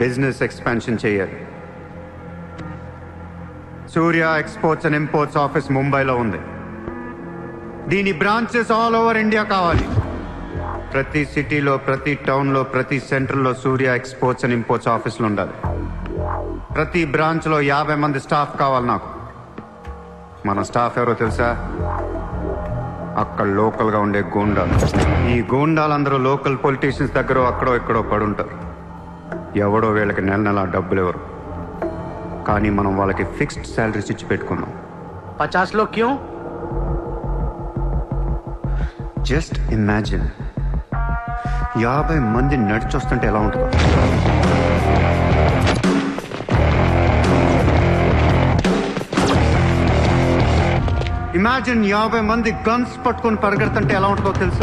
Business expansion చేయాలి. Surya exports and imports office ముంబైలో ఉంది. దీని బ్రాంచెస్ ఆల్ ఓవర్ ఇండియా కావాలి. ప్రతి సిటీలో ప్రతి టౌన్లో ప్రతి సెంటర్లో సూర్య ఎక్స్పోర్ట్స్ అండ్ ఇంపోర్ట్స్ ఆఫీసులు ఉండాలి. ప్రతి బ్రాంచ్లో యాభై మంది స్టాఫ్ కావాలి నాకు. మన స్టాఫ్ ఎవరో తెలుసా? అక్కడ లోకల్గా ఉండే గూండాలు. ఈ గూండాలందరూ లోకల్ పొలిటీషియన్స్ దగ్గర అక్కడో ఇక్కడో పడుంటారు. ఎవడో వీళ్ళకి నెల నెల డబ్బులు ఎవరు కానీ మనం వాళ్ళకి ఫిక్స్డ్ శాలరీస్ ఇచ్చి పెట్టుకున్నాం. పచాస్లో క్యూ? Just imagine. యాభై మంది నడిచొస్తుంటే ఎలా ఉంటుందో. ఇమాజిన్ యాభై మంది గన్స్ పట్టుకొని పరిగెడుతుంటే ఎలా ఉంటుందో తెలుసు?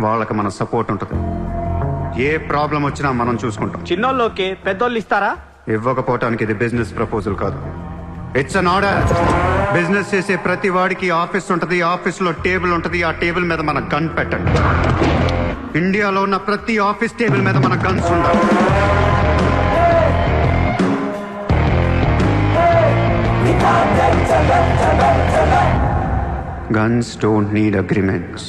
వాళ్ళకి మన సపోర్ట్ ఉంటుంది. ఏ ప్రాబ్లం వచ్చినా మనం చూసుకుంటాం. చిన్నోళ్ళకి పెద్దోళ్ళు ఇస్తారా? ఇవ్వకపోవటానికి ఇది బిజినెస్ ప్రపోజల్ కాదు. ఇట్స్ అన్ ఆర్డర్ బిజినెస్ చేసే ప్రతి వాడికి ఆఫీస్ ఉంటది ఆఫీస్లో టేబుల్ ఉంటది ఆ టేబుల్ మీద మన గన్ పెట్టండి. ఇండియాలో ఉన్న ప్రతి ఆఫీస్ టేబుల్ మీద మన గన్స్ ఉండాలి. గన్స్ డోంట్ నీడ్ అగ్రిమెంట్స్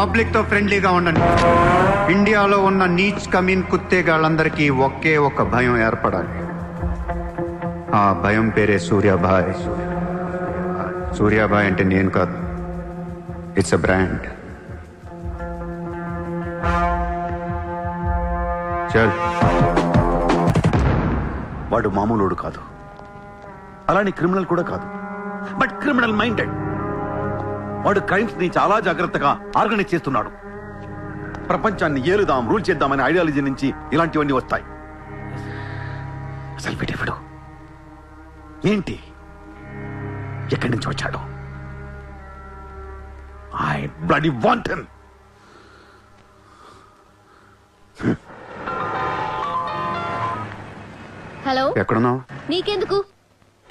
పబ్లిక్తో ఫ్రెండ్లీగా ఉండండి. ఇండియాలో ఉన్న నీచ్ కమీన్ కుత్తేగాళ్ళందరికీ ఒకే ఒక భయం ఏర్పడాలి. ఆ భయం పేరే సూర్యాభాయ్. సూర్యాభాయ్ అంటే నేను కాదు. ఇట్స్ అ బ్రాండ్ చల్. వాడు మామూలుడు కాదు. అలానే క్రిమినల్ కూడా కాదు. But criminal minded. వాడు క్రైమ్స్ని చాలా జాగ్రత్తగా ఆర్గనైజ్ చేస్తున్నాడు. ప్రపంచాన్ని ఏలుదాం రూల్ చేద్దామనే ఐడియాలజీ నుంచి ఇలాంటివన్నీ వస్తాయి. అసలు వీడెవడు ఏంటి? ఎక్కడి నుంచి వచ్చాడు? I bloody want him hello? ఎక్కడున్నావు? నీకెందుకు?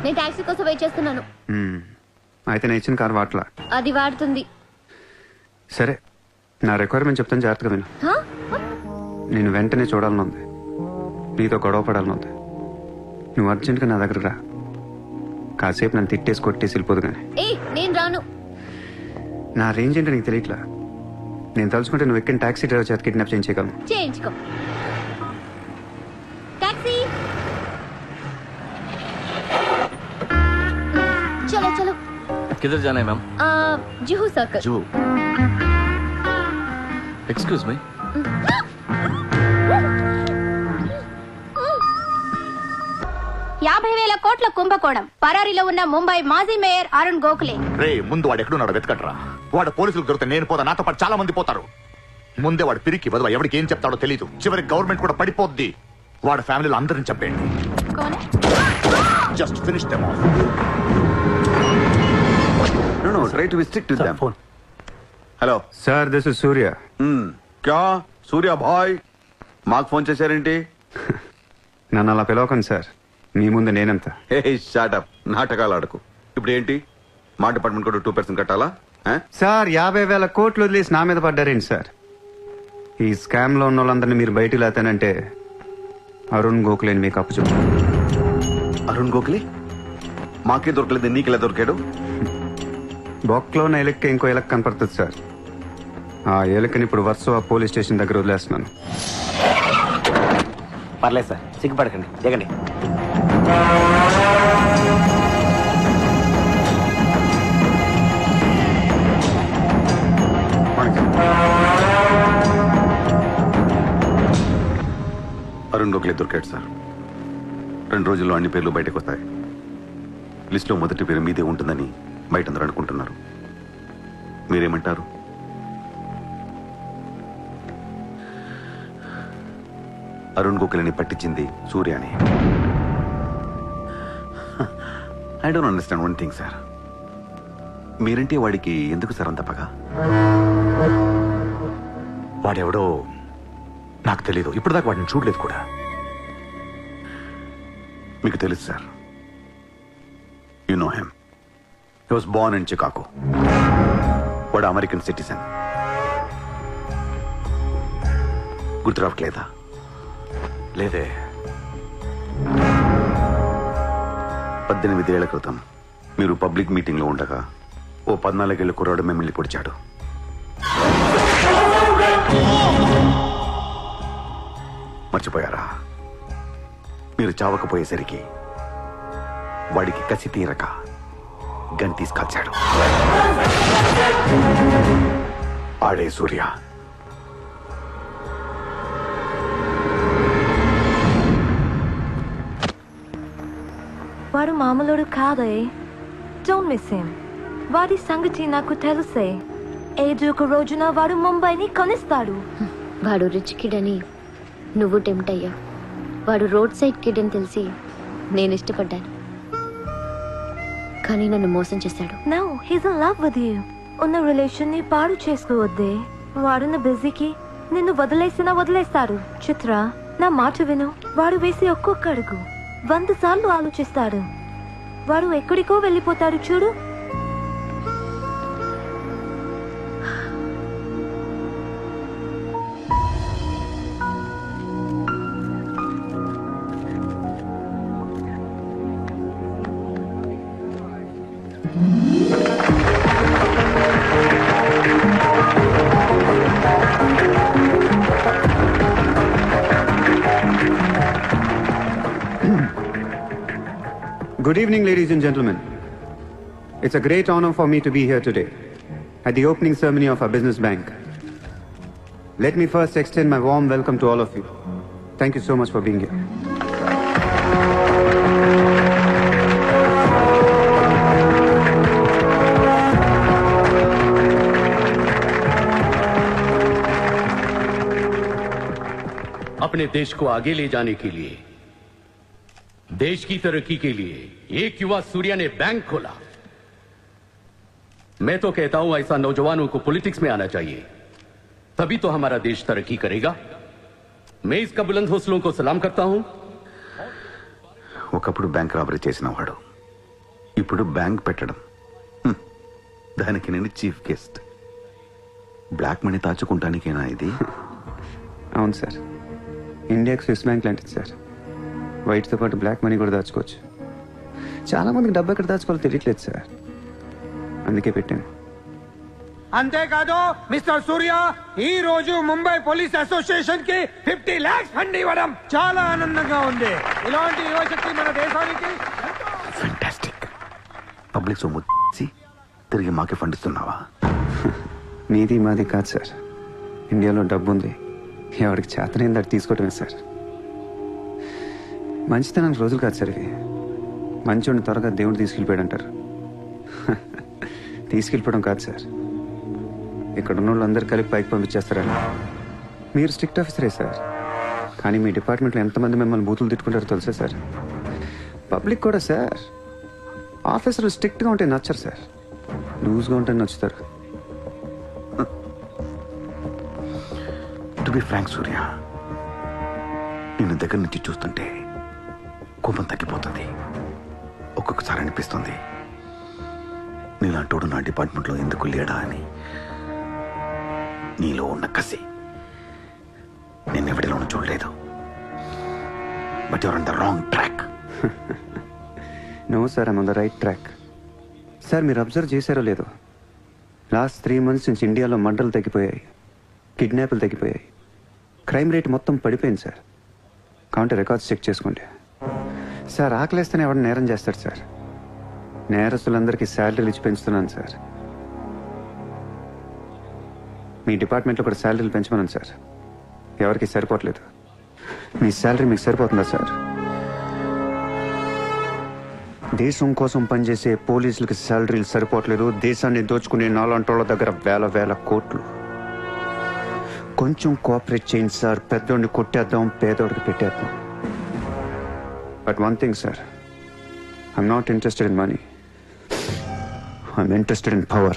నేను టాక్సీ కోసం వెయిట్ చేస్తున్నాను. అయితే నేను ఇచ్చిన కారు వాట్లా అది వాడుతుంది. సరే నా రిక్వైర్మెంట్ చెప్తాను జాగ్రత్తగా విను. హా? నేను వెంటనే చూడాలని ఉంది నీతో గొడవ పడాలని ఉంది నువ్వు అర్జెంట్గా నా దగ్గర రా. కాసేపు నన్ను తిట్టేసి కొట్టేసి వెళ్ళిపోదు కానీ ఏ నేను రాను. నా రేంజ్ ఏంటో నీకు తెలియట్లా? నేను తలుచుకుంటే నువ్వు ఎక్కిన టాక్సీ డ్రైవర్ చేత కిడ్నాప్ చేయించగలను చేయించుకో. किधर जाना है मैम ఆ, జుహూ సర్కిల్ जू एक्सक्यूज मी యాభై వేల కోట్ల కుంభకోణం పరారీలో ఉన్న ముంబై మాజీ మేయర్ అరుణ్ గోఖలే రే ముందు వాడు ఎక్కడున్నాడు వెతకట్రా వాడు పోలీసులు దొరికితే నేను పోతా నాతో పాటు చాలా మంది పోతారు ముందే వాడు పిరికి వదవ ఎవరికి ఏం చెప్తాడో తెలియదు చివరికి గవర్నమెంట్ కూడా పడిపోద్ది వాడి ఫ్యామిలీలో అందరిని చంపేయండి just finish them off No, no, try to be strict with them. Phone hello sir this is Surya Hmm. క్యా సూర్య భాయ్ మాకు ఫోన్ చేశారేంటి నన్ను అలా పిలవకండి సార్ మీ ముందు నేనెంత హే షాటప్ నాటకాలు ఆడకు ఇప్పుడు ఏంటి మా డిపార్ట్మెంట్ కూడా టూ పర్సెంట్ కట్టాలా? సార్ యాభై వేల కోట్లు వదిలేసి నా మీద పడ్డారేంటి సార్ ఈ స్కామ్లో ఉన్న వాళ్ళందరినీ మీరు బయటికి లేతానంటే అరుణ్ గోఖలేని మీకు అప్పు చెప్పు అరుణ్ గోఖలే? మాకే దొరకలేదు నీకెలా దొరికాడు? బొక్కలో ఉన్న ఎలక్కి ఇంకో ఎలక్ కనపడుతుంది సార్. ఆ ఎలుకని ఇప్పుడు వర్సో పోలీస్ స్టేషన్ దగ్గర వదిలేస్తున్నాను. పర్లేదు సార్ సిగ్గుపడకండి దిగండి అరుణ్ గోఖలే దొరికాడు సార్. రెండు రోజుల్లో అన్ని పేర్లు బయటకు వస్తాయి. లిస్టులో మొదటి పేరు మీదే ఉంటుందని బయట అందరూ అనుకుంటున్నారు. మీరేమంటారు? అరుణ్ గోఖలేని పట్టించింది సూర్య అని I don't understand one thing sir మీరంటే వాడికి ఎందుకు సార్ అంత పగ? వాడెవడో నాకు తెలీదు. ఇప్పటిదాకా వాడిని చూడలేదు కూడా. మీకు తెలుసు sir you know him he was born in Chicago వాడు అమెరికన్ సిటిజన్ గుర్తు రావట్లేదా లేదే. పద్దెనిమిది ఏళ్ళ క్రితం మీరు పబ్లిక్ మీటింగ్లో ఉండగా ఓ పద్నాలుగేళ్ళ కుర్రాడు మిమ్మల్ని పొడిచాడు. మర్చిపోయారా? మీరు చావకపోయేసరికి వాడికి కసి తీరక గన్ తీసుకొచ్చాడు. ఆడే సూర్య. వాడు మామూలుడు కాదే. డోంట్ మిస్ హిమ్ వాడి సంగతి నాకు తెలుసే. ఏదో ఒక రోజున వాడు ముంబైని కొనిస్తాడు. వాడు రిచ్ కిడ్ అని నువ్వు టెంప్ట్ అయ్యా. వాడు రోడ్ సైడ్ కిడ్ అని తెలిసి నేను ఇష్టపడ్డాను. కానీ నన్ను మోసం చేశాడు. No he's in love with you ఉన్న రిలేషన్ని పాడు చేసుకోవద్దే. వాడున్న బిజీకి నిన్ను వదిలేసినా వదిలేస్తాడు చిత్ర నా మాట విను. వాడు వేసి ఒక్కొక్క అడుగు వంద సార్లు ఆలోచిస్తాడు. వాడు ఎక్కడికో వెళ్ళిపోతాడు చూడు. Good evening, ladies and gentlemen. It's a great honor for me to be here today at the opening ceremony of our business bank. Let me first extend my warm welcome to all of you. Thank you so much for being here. अपने देश को आगे ले जाने के लिए देश की तरक्की के लिए एक युवा सूर्या ने बैंक खोला मैं तो कहता हूं ऐसा नौजवानों को पॉलिटिक्स में आना चाहिए तभी तो हमारा देश तरक्की करेगा मैं इसका बुलंद हौसलों को सलाम करता हूं ఒకప్పుడు బ్యాంక్ రాబరీ చేసిన వాడు ఇప్పుడు బ్యాంక్ పెట్టడం హ్మ్. దానికి నేను చీఫ్ గెస్ట్ బ్లాక్ మనీ దాచుకుంటానికేనా ఇది అవును సార్ ఇండియాకి స్విస్ బ్యాంక్ లాంటిది సార్ వైట్తో పాటు బ్లాక్ మనీ కూడా దాచుకోవచ్చు. చాలా మందికి డబ్బు ఎక్కడ దాచుకోవాలో తెలియట్లేదు సార్ అందుకే పెట్టాను. అంతేకాదు మిస్టర్ సూర్య ఈ రోజు ముంబై పోలీస్ అసోసియేషన్కి ఫిఫ్టీ లాక్స్ ఫండ్ ఇవ్వడం చాలా ఆనందంగా ఉంది. ఇలాంటి యువశక్తి మన దేశానికి ఫెంటాస్టిక్ పబ్లిక్ సొమ్ము తిరిగి మాకే ఫండ్ ఇస్తున్నావా? మీది మాది కాదు సార్ ఇండియాలో డబ్బు ఉంది ఎవరికి చేతనైంది అది తీసుకోవటమే సార్ మంచితనానికి రోజులు కాదు సార్ ఇవి మంచోడిని త్వరగా దేవుడు తీసుకెళ్ళిపోయాడు అంటారు తీసుకెళ్ళిపోవడం కాదు సార్. ఇక్కడ ఉన్న వాళ్ళందరూ కలిపి పైకి పంపించేస్తారని మీరు స్ట్రిక్ట్ ఆఫీసరే సార్. కానీ మీ డిపార్ట్మెంట్లో ఎంతమంది మిమ్మల్ని బూతులు తిట్టుకుంటారో తెలుసా సార్? పబ్లిక్ కూడా సార్. ఆఫీసర్లు స్ట్రిక్ట్గా ఉంటే నచ్చరు సార్. లూజ్గా ఉంటే నచ్చుతారు. టు బి ఫ్రాంక్ సూర్య నిన్ను దగ్గర నుంచి చూస్తుంటే కోపం తగ్గిపోతుంది. ఒక్కొక్కసారి అనిపిస్తుంది నీలాంటోడు నా డిపార్ట్మెంట్లో ఎందుకు లేడా అని. నీలో ఉన్న కసి. నేను ఎవరిలోనూ చూడలేదు. But your on the wrong track no sir I'm on the right track sir మీరు అబ్జర్వ్ చేశారో లేదో. లాస్ట్ త్రీ మంత్స్ నుంచి ఇండియాలో మంటలు తగ్గిపోయాయి. కిడ్నాపులు తగ్గిపోయాయి. క్రైమ్ రేట్ మొత్తం పడిపోయింది సార్ కావంటే రికార్డ్స్ చెక్ చేసుకోండి సార్ ఆకలేస్తేనే ఎవడు నేరం చేస్తాడు సార్. నేరస్తులందరికీ శాలరీలు ఇచ్చి పెంచుతున్నాను సార్. మీ డిపార్ట్మెంట్లో కూడా శాలరీలు పెంచమన్నాను సార్. ఎవరికి సరిపోవట్లేదు. మీ శాలరీ మీకు సరిపోతుందా సార్? దేశం కోసం పనిచేసే పోలీసులకి శాలరీలు సరిపోవట్లేదు. దేశాన్ని దోచుకునే నాలంటోళ్ళ దగ్గర వేల వేల కోట్లు. కొంచెం కోఆపరేట్ చేయండి సార్. పెద్దోడిని కొట్టేద్దాం పేదోడికి పెట్టేద్దాం. But one thing, sir. I'm not interested in money. I'm interested in power.